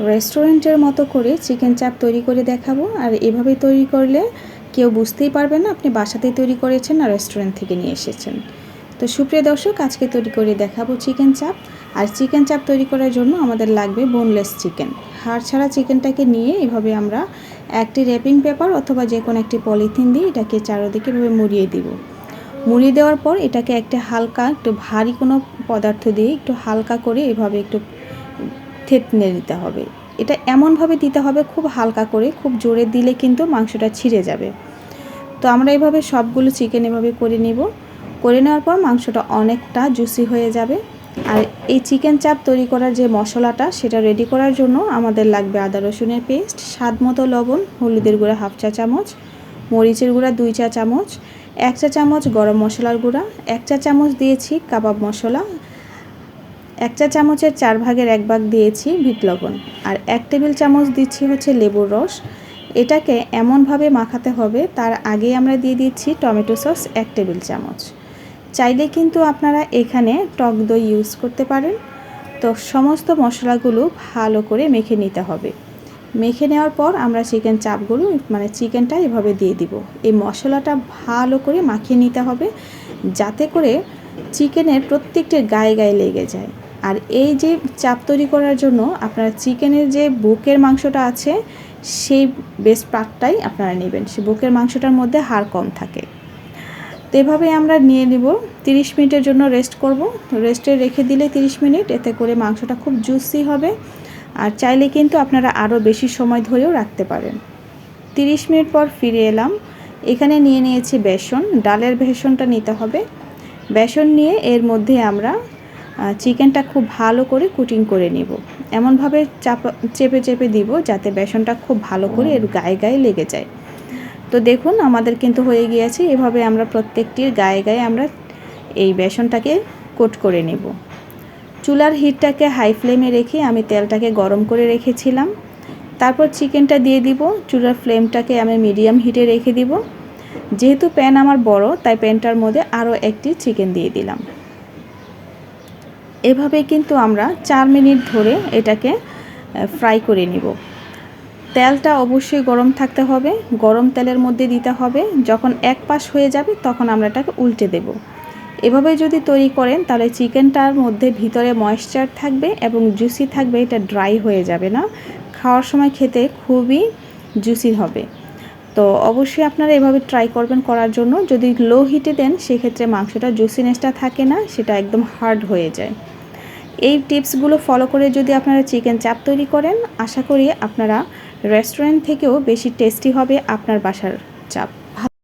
রেস্টুরেন্টের মতো করে চিকেন চাপ তৈরি করে দেখাবো। আর এভাবে তৈরি করলে কেউ বুঝতেই পারবে না আপনি বাসাতেই তৈরি করেছেন আর রেস্টুরেন্ট থেকে নিয়ে এসেছেন। তো সুপ্রিয় দর্শক, আজকে তৈরি করে দেখাবো চিকেন চাপ। আর চিকেন চাপ তৈরি করার জন্য আমাদের লাগবে বোনলেস চিকেন। হাড় ছাড়া চিকেনটাকে নিয়ে এভাবে আমরা একটি র্যাপিং পেপার অথবা যে কোনো একটি পলিথিন দিয়ে এটাকে চারোদিকে এভাবে মুড়িয়ে দিব। মুড়িয়ে দেওয়ার পর এটাকে একটা হালকা একটু ভারী কোনো পদার্থ দিয়ে একটু হালকা করে এভাবে একটু থেতনে দিতে হবে। এটা এমনভাবে দিতে হবে, খুব হালকা করে, খুব জোরে দিলে কিন্তু মাংসটা ছিঁড়ে যাবে। তো আমরা এভাবে সবগুলো চিকেন এভাবে করে নিব। করে নেওয়ার পর মাংসটা অনেকটা জুসি হয়ে যাবে। আর এই চিকেন চাপ তৈরি করার যে মশলাটা, সেটা রেডি করার জন্য আমাদের লাগবে আদা রসুনের পেস্ট স্বাদ মতো লবণ, হলুদের গুঁড়া হাফ চা চামচ, মরিচের গুঁড়া দুই চা চামচ, এক চা চামচ গরম মশলার গুঁড়া, এক চা চামচ দিয়েছি কাবাব মশলা এক চা চামচের চার ভাগের এক ভাগ দিয়েছি বিট লবণ, আর এক টেবিল চামচ দিচ্ছি হচ্ছে লেবুর রস। এটাকে এমনভাবে মাখাতে হবে, তার আগে আমরা দিয়ে দিচ্ছি টমেটো সস এক টেবিল চামচ। চাইলে কিন্তু আপনারা এখানে টক দই ইউজ করতে পারেন। তো সমস্ত মশলাগুলো ভালো করে মেখে নিতে হবে। মেখে নেওয়ার পর আমরা চিকেন চাপগুলো মানে চিকেনটা এভাবে দিয়ে দিব। এই মশলাটা ভালো করে মাখিয়ে নিতে হবে, যাতে করে চিকেনের প্রত্যেকটির গায়ে গায়ে লেগে যায়। আর এই যে চাপ তৈরি করার জন্য আপনারা চিকেনের যে বুকের মাংসটা আছে, সেই বেস পার্টটাই আপনারা নেবেন। সে বুকের মাংসটার মধ্যে হাড় কম থাকে। তো এভাবে আমরা নিয়ে নিব। তিরিশ মিনিটের জন্য রেস্ট করব। রেস্টে রেখে দিলে তিরিশ মিনিট, এতে করে মাংসটা খুব জুসি হবে। আর চাইলে কিন্তু আপনারা আরও বেশি সময় ধরেও রাখতে পারেন। তিরিশ মিনিট পর ফিরে এলাম। এখানে নিয়ে নিয়েছি বেসন। ডালের বেসনটা নিতে হবে। বেসন নিয়ে এর মধ্যে আমরা চিকেনটা খুব ভালো করে কুটিং করে নিব। এমনভাবে চাপা, চেপে চেপে দিব যাতে বেসনটা খুব ভালো করে এর গায়ে গায়ে লেগে যায়। তো দেখুন, আমাদের কিন্তু হয়ে গিয়েছে। এভাবে আমরা প্রত্যেকটির গায়ে গায়ে আমরা এই বেসনটাকে কোট করে নেব। চুলার হিটটাকে হাই ফ্লেমে রেখে আমি তেলটাকে গরম করে রেখেছিলাম। তারপর চিকেনটা দিয়ে দিব। চুলার ফ্লেমটাকে আমি মিডিয়াম হিটে রেখে দিব। যেহেতু প্যান আমার বড়, তাই প্যানটার মধ্যে আরও একটি চিকেন দিয়ে দিলাম। এভাবে কিন্তু আমরা চার মিনিট ধরে এটাকে ফ্রাই করে নিব। তেলটা অবশ্যই গরম থাকতে হবে, গরম তেলের মধ্যে দিতে হবে। যখন এক পাশ হয়ে যাবে, তখন আমরা এটাকে উল্টে দেব। এভাবে যদি তৈরি করেন, তাহলে চিকেনটার মধ্যে ভিতরে ময়েশ্চার থাকবে এবং জুসি থাকবে, এটা ড্রাই হয়ে যাবে না। খাওয়ার সময় খেতে খুবই জুসি হবে। তো অবশ্যই আপনারা এভাবে ট্রাই করবেন করার জন্য। যদি লো হিটে দেন, সেক্ষেত্রে মাংসটা জুসিনেসটা থাকে না, সেটা একদম হার্ড হয়ে যায়। এই টিপসগুলো ফলো করে যদি আপনারা চিকেন চাপ তৈরি করেন, আশা করি আপনারা রেস্টুরেন্ট থেকেও বেশি টেস্টি হবে আপনার বাসার চাপ